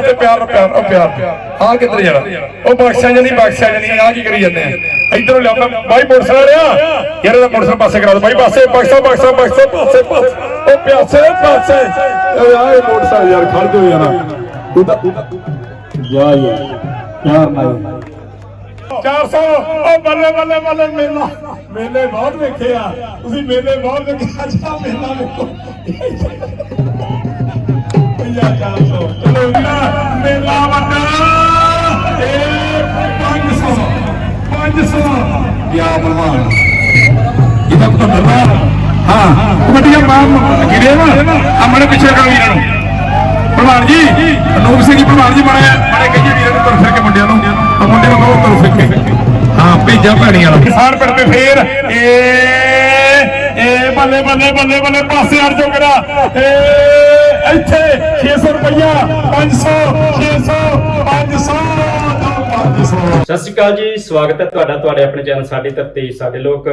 ਪਾਸੇ ਪਿਆਰ ਪਿਆਰ ਉਹ ਪਿਆਰ। ਆ ਕਿੱਧਰ ਜਾਣਾ? ਉਹ ਬਖਸ਼ਿਆ ਜਣੀ ਬਖਸ਼ਿਆ ਜਣੀ ਆ ਕੀ ਕਰੀ ਜਾਂਦੇ ਆ? ਇਧਰੋਂ ਲਿਆ ਬਾਈ ਮੋਟਰਸਾਈਕਲ ਆ ਯਾਰ ਇਹਦਾ ਮੋਟਰਸਾਈਕਲ ਪਾਸੇ ਕਰਾ ਦੋ ਬਾਈ ਪਾਸੇ ਬਖਸ਼ਾ ਬਖਸ਼ਾ ਬਖਸ਼ਾ ਪਾਸੇ ਪਾਸੇ। ਉਹ ਪਿਆਸੇ ਪਾਸੇ। ਓਏ ਆ ਇਹ ਮੋਟਰਸਾਈਕਲ ਯਾਰ ਖੜ ਜਾਓ ਯਾਰ। ਤੂੰ ਤਾਂ ਜਾ ਯਾਰ ਪਿਆਰ ਨਾਲ। 400 ਉਹ ਬੱਲੇ ਬੱਲੇ ਬੱਲੇ ਮੇਲਾ। ਮੇਲੇ ਬਹੁਤ ਵੇਖੇ ਆ। ਤੁਸੀਂ ਮੇਲੇ ਬਹੁਤ ਵੇਖੇ ਅੱਛਾ ਮੇਲਾ ਵੇਖੋ। ਚਾਰ ਸੌ ਚਲੋ ਵੀਰਾ ਮੇਲਾ ਵੱਡਾ। ਇਹ 500 500 ਕਿਆ ਬਲਵਾਨ। ਇਹਦਾ ਪਤਾ ਡਰਨਾ ਹਾਂ? ਕਬੱਡੀਆਂ ਮਾਰ ਗਿਰੇ ਨਾ? ਆਪਣੇ ਪਿੱਛੇ ਕਰੋ ਵੀਰਾਂ ਨੂੰ। ਪ੍ਰਧਾਨ ਜੀ ਅਨੂਪ ਸਿੰਘ ਜੀ ਪ੍ਰਧਾਨ ਜੀ ਬਣੇ ਬੜੇ ਕਈ ਵੀਰਾਂ ਨੂੰ ਤੁਰ ਫਿਰ ਕੇ ਮੁੰਡਿਆਂ ਨੂੰ। ਆ ਮੁੰਡੇ ਨੂੰ ਕਹੋ ਤੁਰ ਫਿਰ ਕੇ। ਹਾਂ ਭੇਜਾ ਭੈਣੀ ਵਾਲਾ ਕਿਸਾਨ ਪਿੰਡ ਤੇ ਫੇਰ। ਏ ਏ ਬੱਲੇ ਬੱਲੇ ਬੱਲੇ ਬੱਲੇ ਪਾਸੇ ਹਟ ਜਾਓ ਕਿਰਾ ਏ ਇੱਥੇ 600 ਰੁਪਇਆ 500 600 500 ਸਤਿ ਸ਼੍ਰੀ ਅਕਾਲ ਜੀ, ਸਵਾਗਤ ਹੈ ਤੁਹਾਡਾ, ਤੁਹਾਡੇ ਆਪਣੇ ਚੈਨਲ ਸਾਡੀ ਧਰਤੀ ਸਾਡੇ ਲੋਕ।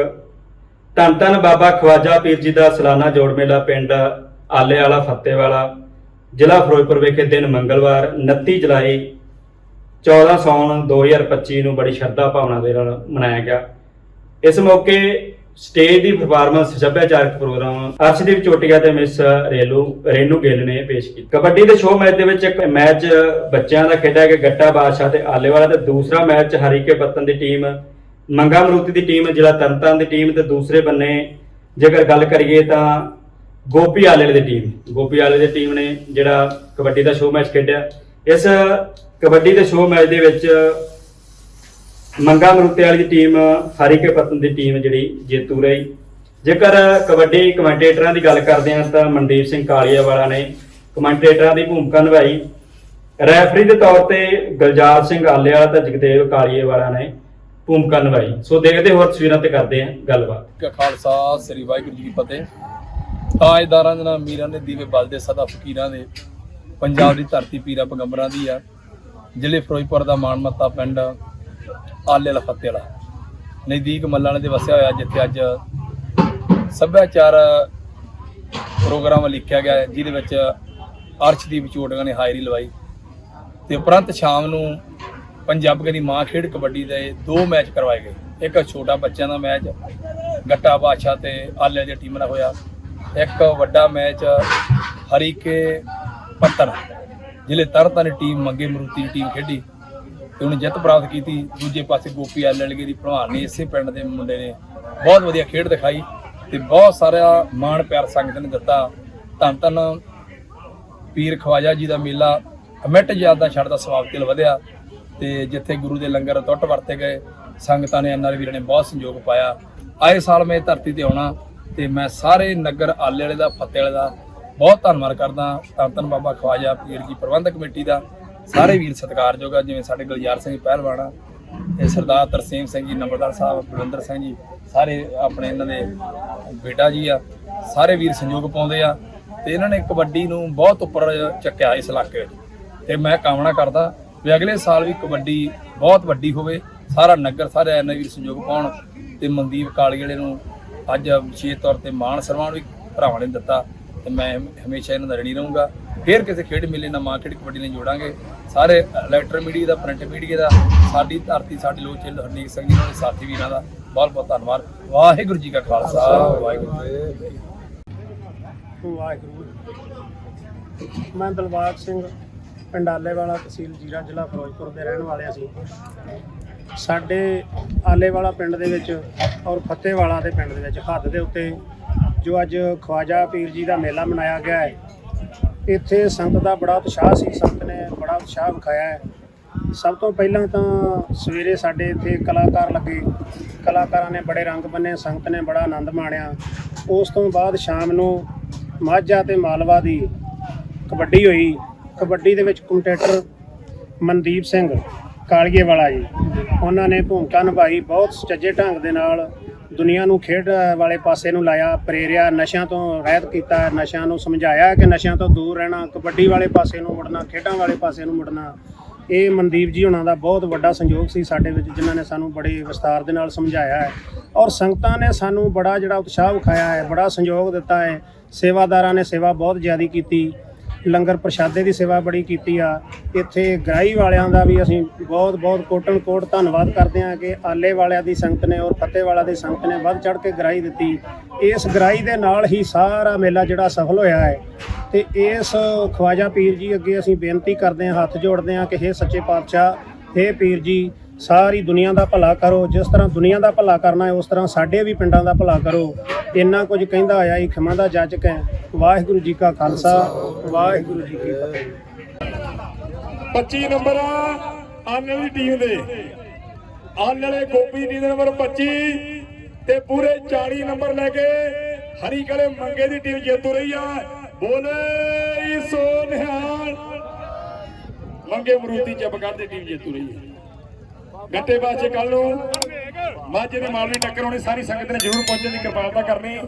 ਧੰਨ ਧੰਨ ਬਾਬਾ ਖਵਾਜਾ ਪੀਰ ਜੀ ਦਾ ਸਾਲਾਨਾ ਜੋੜ ਮੇਲਾ ਪਿੰਡ ਆਲੇ ਵਾਲਾ ਫੱਤੇ ਵਾਲਾ ਜ਼ਿਲ੍ਹਾ ਫਿਰੋਜ਼ਪੁਰ ਵਿਖੇ ਦਿਨ ਮੰਗਲਵਾਰ 29 ਜੁਲਾਈ 14 ਸੌਣ 2025 ਨੂੰ ਬੜੀ ਸ਼ਰਧਾ ਭਾਵਨਾ ਦੇ ਨਾਲ ਮਨਾਇਆ ਗਿਆ। ਇਸ ਮੌਕੇ ਸਟੇਜ ਦੀ ਪਰਫਾਰਮੈਂਸ ਸੱਭਿਆਚਾਰਕ ਪ੍ਰੋਗਰਾਮ ਅਰਸ਼ਦੀਪ ਚੋਟੀਆ ਤੇ ਮਿਸ ਰੇਲੂ, ਰੇਨੂ ਗਿੱਲ ਨੇ ਪੇਸ਼ ਕੀਤੀ। ਕਬੱਡੀ ਦੇ ਸ਼ੋਅ ਮੈਚ ਦੇ ਵਿੱਚ ਇੱਕ ਮੈਚ ਬੱਚਿਆਂ ਦਾ ਖੇਡਿਆ ਗਿਆ, ਗੱਟਾ ਬਾਦਸ਼ਾਹ ਤੇ ਆਲੇਵਾਲਾ ਤੇ ਦੂਸਰਾ ਮੈਚ ਹਰੀਕੇ ਪੱਤਨ ਦੀ ਟੀਮ ਮੰਗਾ ਮਰੂਤੀ ਦੀ ਟੀਮ ਜ਼ਿਲ੍ਹਾ ਤਰਨਤਾਰਨ ਦੀ ਟੀਮ ਤੇ ਦੂਸਰੇ ਬੰਨੇ ਜੇਕਰ ਗੱਲ ਕਰੀਏ ਤਾਂ ਗੋਪੀ ਆਲੇ ਦੀ ਟੀਮ ਗੋਪੀ ਆਲੇ ਦੀ ਟੀਮ ਨੇ ਜਿਹੜਾ ਕਬੱਡੀ ਦਾ ਸ਼ੋਅ ਮੈਚ ਖੇਡਿਆ। ਇਸ ਕਬੱਡੀ ਦੇ ਸ਼ੋਅ ਮੈਚ ਦੇ ਵਿੱਚ ਮੰਗਾ ਮਰੂਤੇ ਵਾਲੀ ਦੀ ਟੀਮ ਹਰੀਕੇ ਪਤਨ ਦੀ ਟੀਮ ਜਿਹੜੀ ਜੇਤੂ ਰਹੀ। ਜੇਕਰ ਕਬੱਡੀ ਕਮੈਂਟੇਟਰਾਂ ਦੀ ਗੱਲ ਕਰਦੇ ਹਾਂ ਤਾਂ ਮਨਦੀਪ ਸਿੰਘ ਕਾਲੀਆ ਵਾਲਾ ਨੇ ਕਮੈਂਟੇਟਰਾਂ ਦੀ ਭੂਮਿਕਾ ਨਿਭਾਈ। ਰੈਫਰੀ ਦੇ ਤੌਰ ਤੇ ਗੁਲਜਾਰ ਸਿੰਘ ਆਲਿਆ ਵਾਲਾ ਤੇ ਜਗਦੇਵ ਕਾਲੀਏ ਵਾਲਾ ਨੇ ਭੂਮਿਕਾ ਨਿਭਾਈ। ਸੋ ਦੇਖਦੇ ਹੋਰ ਤਸਵੀਰਾਂ ਤੇ ਕਰਦੇ ਹਾਂ ਗੱਲਬਾਤ। ਕਾ ਖਾਲਸਾ, ਸ੍ਰੀ ਵਾਹਿਗੁਰੂ ਜੀ ਕੀ ਫਤਿਹ। ਤਾਜਦਾਰਾਂ ਦੇ ਨਾਲ ਮੀਰਾਂ ਦੇ ਦੀਵੇ ਬਲਦੇ ਸਦਾ ਫਕੀਰਾਂ ਦੇ। ਪੰਜਾਬ ਦੀ ਧਰਤੀ ਪੀਰਾਂ ਪਗੰਬਰਾਂ ਦੀ ਆ। ਜ਼ਿਲ੍ਹੇ ਫਿਰੋਜ਼ਪੁਰ ਦਾ ਮਾਨਮੱਤਾ ਪਿੰਡ ਆਲੇ ਵਾਲਾ ਫਤਿਹ ਵਾਲਾ। ਨਜ਼ਦੀਕ ਮੱਲਾਣੇ ਦੇ ਵਸਿਆ ਹੋਇਆ ਜਿੱਥੇ ਅੱਜ ਸੱਭਿਆਚਾਰ ਪ੍ਰੋਗਰਾਮ ਲਿਖਿਆ ਗਿਆ ਜਿਹਦੇ ਵਿੱਚ ਅਰਸ਼ਦੀਪ ਚੋਟੀਆਂ ਨੇ ਹਾਜ਼ਰੀ ਲਵਾਈ ਤੇ ਉਪਰੰਤ ਸ਼ਾਮ ਨੂੰ ਪੰਜਾਬੀਆਂ ਦੀ ਮਾਂ ਖੇਡ ਕਬੱਡੀ ਦੇ ਦੋ ਮੈਚ ਕਰਵਾਏ ਗਏ। ਇੱਕ ਛੋਟਾ ਬੱਚਿਆਂ ਦਾ ਮੈਚ, ਗੱਟਾ ਬਾਦਸ਼ਾਹ ਤੇ ਆਲੇ ਦੀ ਟੀਮ ਨਾਲ ਹੋਇਆ। ਇੱਕ ਵੱਡਾ ਮੈਚ ਹਰੀਕੇ ਪੱਤਨ ਜ਼ਿਲ੍ਹੇ ਤਰਨਤਾਰਨ ਦੀ ਟੀਮ ਮੰਗੇ ਮਰੂਤੀ ਦੀ ਟੀਮ ਖੇਡੀ। ਤੇ ਉਹਨੇ ਜਿੱਤ ਪ੍ਰਾਪਤ ਕੀਤੀ। ਦੂਜੇ ਪਾਸੇ ਗੋਪੀ ਆਲੇ ਦੀ ਭਲਵਾਨ ਨੇ ਇਸੇ ਪਿੰਡ ਦੇ ਮੁੰਡੇ ਨੇ ਬਹੁਤ ਵਧੀਆ ਖੇਡ ਦਿਖਾਈ ਤੇ ਬਹੁਤ ਸਾਰਾ ਮਾਣ ਪਿਆਰ ਸੰਗਤ ਨੇ ਦਿੱਤਾ। ਧੰਨ ਧੰਨ ਪੀਰ ਖਵਾਜਾ ਜੀ ਦਾ ਮੇਲਾ ਅਮਿਟ ਜ਼ਿਆਦਾ ਛੱਡਦਾ ਸਵਾਬ ਤਿਲ ਵਧਿਆ ਤੇ ਜਿੱਥੇ ਗੁਰੂ ਦੇ ਲੰਗਰ ਟੁੱਟ ਵਰਤੇ ਗਏ, ਸੰਗਤਾਂ ਨੇ ਐਨਆਰ ਵੀਰਾਂ ਨੇ ਬਹੁਤ ਸੰਯੋਗ ਪਾਇਆ। ਆਏ ਸਾਲ ਮੈਂ ਧਰਤੀ ਤੇ ਆਉਣਾ ਤੇ ਮੈਂ ਸਾਰੇ ਨਗਰ ਆਲੇ ਵਾਲੇ ਦਾ, ਫਤਿਹ ਵਾਲੇ ਦਾ ਬਹੁਤ ਧੰਨਵਾਦ ਕਰਦਾ। ਧੰਨ ਧੰਨ ਬਾਬਾ ਖਵਾਜਾ ਪੀਰ ਜੀ ਪ੍ਰਬੰਧਕ ਕਮੇਟੀ ਦਾ। ਸਾਰੇ ਵੀਰ ਸਤਿਕਾਰਯੋਗ ਆ, ਜਿਵੇਂ ਸਾਡੇ ਗੁਲਜ਼ਾਰ ਸਿੰਘ ਪਹਿਲਵਾਨ ਆ, ਇਹ ਸਰਦਾਰ ਤਰਸੇਮ ਸਿੰਘ ਜੀ, ਨੰਬਰਦਾਰ ਸਾਹਿਬ ਬਲਵਿੰਦਰ ਸਿੰਘ ਜੀ, ਸਾਰੇ ਆਪਣੇ ਇਹਨਾਂ ਦੇ ਬੇਟਾ ਜੀ ਆ, ਸਾਰੇ ਵੀਰ ਸੰਯੋਗ ਪਾਉਂਦੇ ਆ, ਤੇ ਇਹਨਾਂ ਨੇ ਕਬੱਡੀ ਨੂੰ ਬਹੁਤ ਉੱਪਰ ਚੱਕਿਆ ਇਸ ਇਲਾਕੇ ਵਿੱਚ। ਤੇ ਮੈਂ ਕਾਮਨਾ ਕਰਦਾ ਵੀ ਅਗਲੇ ਸਾਲ ਵੀ ਕਬੱਡੀ ਬਹੁਤ ਵੱਡੀ ਹੋਵੇ, ਸਾਰਾ ਨਗਰ, ਸਾਰੇ ਐਨ ਵੀਰ ਸੰਯੋਗ ਪਾਉਣ, ਤੇ ਮਨਦੀਪ ਕਾਲੀ ਵਾਲੇ ਨੂੰ ਅੱਜ ਵਿਸ਼ੇਸ਼ ਤੌਰ ਤੇ ਮਾਣ ਸਨਮਾਨ ਵੀ ਭਰਾਵਾਂ ਨੇ ਦਿੱਤਾ ਤੇ ਮੈਂ ਹਮੇਸ਼ਾ ਇਹਨਾਂ ਦਾ ਰਣੀ ਰਹੂੰਗਾ। ਫਿਰ ਕਿਸੇ ਖੇਡ ਮੇਲੇ ਨਾਲ ਮਾਂ ਖੇਡ ਕਬੱਡੀ ਨਾਲ ਜੋੜਾਂਗੇ। ਸਾਰੇ ਇਲੈਕਟ੍ਰੋਨ ਮੀਡੀਆ ਦਾ, ਪ੍ਰਿੰਟ ਮੀਡੀਆ ਦਾ, ਸਾਡੀ ਧਰਤੀ, ਸਾਡੇ ਲੋਕ ਚਿੱਲ ਹਰਨੀਕ ਸਿੰਘ ਜੀ ਨਾਲ, ਸਾਥੀ ਵੀਰਾਂ ਦਾ ਬਹੁਤ ਬਹੁਤ ਧੰਨਵਾਦ। ਵਾਹਿਗੁਰੂ ਜੀ ਕਾ ਖਾਲਸਾ, ਵਾਹਿਗੁਰੂ ਵਾਹਿਗੁਰੂ। ਮੈਂ ਦਿਲਬਾਗ ਸਿੰਘ ਪਿੰਡਾਲੇ ਵਾਲਾ ਤਹਿਸੀਲ ਜੀਰਾ ਜ਼ਿਲ੍ਹਾ ਫਿਰੋਜ਼ਪੁਰ ਦੇ ਰਹਿਣ ਵਾਲੇ ਅਸੀਂ। ਸਾਡੇ ਆਲੇ ਵਾਲਾ ਪਿੰਡ ਦੇ ਵਿੱਚ ਔਰ ਫਤਿਹਵਾਲਾ ਦੇ ਪਿੰਡ ਦੇ ਵਿੱਚ ਹੱਦ ਦੇ ਉੱਤੇ ਜੋ ਅੱਜ ਖਵਾਜਾ ਪੀਰ ਜੀ ਦਾ ਮੇਲਾ ਮਨਾਇਆ ਗਿਆ ਹੈ, ਇੱਥੇ ਸੰਗਤ ਦਾ ਬੜਾ ਉਤਸ਼ਾਹ ਸੀ, ਸੰਤ ਨੇ ਬੜਾ ਉਤਸ਼ਾਹ ਵਿਖਾਇਆ ਹੈ। ਸਭ ਤੋਂ ਪਹਿਲਾਂ ਤਾਂ ਸਵੇਰੇ ਸਾਡੇ ਇੱਥੇ ਕਲਾਕਾਰ ਲੱਗੇ, ਕਲਾਕਾਰਾਂ ਨੇ ਬੜੇ ਰੰਗ ਬੰਨੇ ਸੰਗਤ ਨੇ ਬੜਾ ਆਨੰਦ ਮਾਣਿਆ। ਉਸ ਤੋਂ ਬਾਅਦ ਸ਼ਾਮ ਨੂੰ ਮਾਝਾ ਤੇ ਮਾਲਵਾ ਦੀ ਕਬੱਡੀ ਹੋਈ, ਕਬੱਡੀ ਦੇ ਵਿੱਚ ਕਮੈਂਟੇਟਰ ਮਨਦੀਪ ਸਿੰਘ ਕਾਲੀਏ ਵਾਲਾ ਜੀ, ਉਹਨਾਂ ਨੇ ਭੂਮਿਕਾ ਨਿਭਾਈ, ਬਹੁਤ ਸੁਚੱਜੇ ਢੰਗ ਦੇ ਨਾਲ ਦੁਨੀਆ ਨੂੰ ਖੇਡ ਵਾਲੇ ਪਾਸੇ ਨੂੰ ਲਾਇਆ ਪ੍ਰੇਰਿਆ, ਨਸ਼ਿਆਂ ਤੋਂ ਰਹਿਤ ਕੀਤਾ, ਨਸ਼ਿਆਂ ਨੂੰ ਸਮਝਾਇਆ ਕਿ ਨਸ਼ਿਆਂ ਤੋਂ ਦੂਰ ਰਹਿਣਾ, ਕਬੱਡੀ ਵਾਲੇ ਪਾਸੇ ਨੂੰ ਮੁੜਨਾ, ਖੇਡਾਂ ਵਾਲੇ ਪਾਸੇ ਨੂੰ ਮੁੜਨਾ। ਇਹ ਮਨਦੀਪ ਜੀ ਹੁਣਾਂ ਦਾ ਬਹੁਤ ਵੱਡਾ ਸੰਯੋਗ ਸੀ ਸਾਡੇ ਵਿੱਚ, ਜਿਨ੍ਹਾਂ ਨੇ ਸਾਨੂੰ ਬੜੇ ਵਿਸਤਾਰ ਦੇ ਨਾਲ ਸਮਝਾਇਆ ਹੈ। ਔਰ ਸੰਗਤਾਂ ਨੇ ਸਾਨੂੰ ਬੜਾ ਜਿਹੜਾ ਉਤਸ਼ਾਹ ਵਿਖਾਇਆ ਹੈ, ਬੜਾ ਸੰਯੋਗ ਦਿੱਤਾ ਹੈ। ਸੇਵਾਦਾਰਾਂ ਨੇ ਸੇਵਾ ਬਹੁਤ ਜ਼ਿਆਦਾ ਕੀਤੀ। ਲੰਗਰ ਪ੍ਰਸ਼ਾਦੇ ਦੀ ਸੇਵਾ ਬੜੀ ਕੀਤੀ ਆ। ਇੱਥੇ ਗ੍ਰਾਈ ਵਾਲਿਆਂ ਦਾ ਵੀ ਅਸੀਂ ਬਹੁਤ ਬਹੁਤ ਕੋਟਨ ਕੋਟ ਧੰਨਵਾਦ ਕਰਦੇ ਹਾਂ ਕਿ ਆਲੇ ਵਾਲਿਆਂ ਦੀ ਸੰਗਤ ਨੇ ਔਰ ਫਤਿਹ ਵਾਲਾ ਦੀ ਸੰਗਤ ਨੇ ਵੱਧ ਚੜ ਕੇ ਗ੍ਰਾਈ ਦਿੱਤੀ। ਇਸ ਗ੍ਰਾਈ ਦੇ ਨਾਲ ਹੀ ਸਾਰਾ ਮੇਲਾ ਜਿਹੜਾ ਸਫਲ ਹੋਇਆ ਹੈ। ਤੇ ਇਸ ਖਵਾਜਾ ਪੀਰ ਜੀ ਅੱਗੇ ਅਸੀਂ ਬੇਨਤੀ ਕਰਦੇ ਹਾਂ, ਹੱਥ ਜੋੜਦੇ ਹਾਂ ਕਿ हे ਸੱਚੇ ਪਾਤਸ਼ਾਹ हे ਪੀਰ ਜੀ, ਸਾਰੀ ਦੁਨੀਆ ਦਾ ਭਲਾ ਕਰੋ। ਜਿਸ ਤਰ੍ਹਾਂ ਦੁਨੀਆ ਦਾ ਭਲਾ ਕਰਨਾ ਹੈ, ਉਸ ਤਰ੍ਹਾਂ ਸਾਡੇ ਵੀ ਪਿੰਡਾਂ ਦਾ ਭਲਾ ਕਰੋ। ਇੰਨਾ ਕੁਝ ਕਹਿੰਦਾ ਆਇਆ ਹੀ ਖਿਮਾ ਦਾ ਜਾਚਕ ਹੈ। ਵਾਹਿਗੁਰੂ ਜੀ ਕਾ ਖਾਲਸਾ, ਵਾਹਿਗੁਰੂ ਜੀ ਕੀ ਫਤਿਹ। 25 ਨੰਬਰ ਆਨ ਵਾਲੀ ਟੀਮ ਦੇ। ਆਨ ਵਾਲੇ ਗੋਪੀ ਦੀ ਨੰਬਰ 25 ਤੇ ਪੂਰੇ 40 ਨੰਬਰ ਲੈ ਕੇ ਹਰੀ ਕਲੇ ਮੰਗੇ ਦੀ ਟੀਮ ਜੇਤੂ ਰਹੀ ਆ। ਬੋਲੇ ਸੋ ਨਿਹਾਲ ਮੰਗੇ ਮਰੂਤੀ ਚੱਬਗੜ ਦੀ ਟੀਮ ਜੇਤੂ ਰਹੀ ਹੈ ਗੱਟੇ ਬਾਜੇ ਕੱਲ ਨੂੰ ਮਾਝੇ ਦੇ ਮਾਲਵੀ ਟੱਕਰ ਹੋਣੀ, ਸਾਰੀ ਸੰਗਤ ਨੇ ਜ਼ਰੂਰ ਪਹੁੰਚਣ ਦੀ ਕਿਰਪਾਲਤਾ ਕਰਨੀ।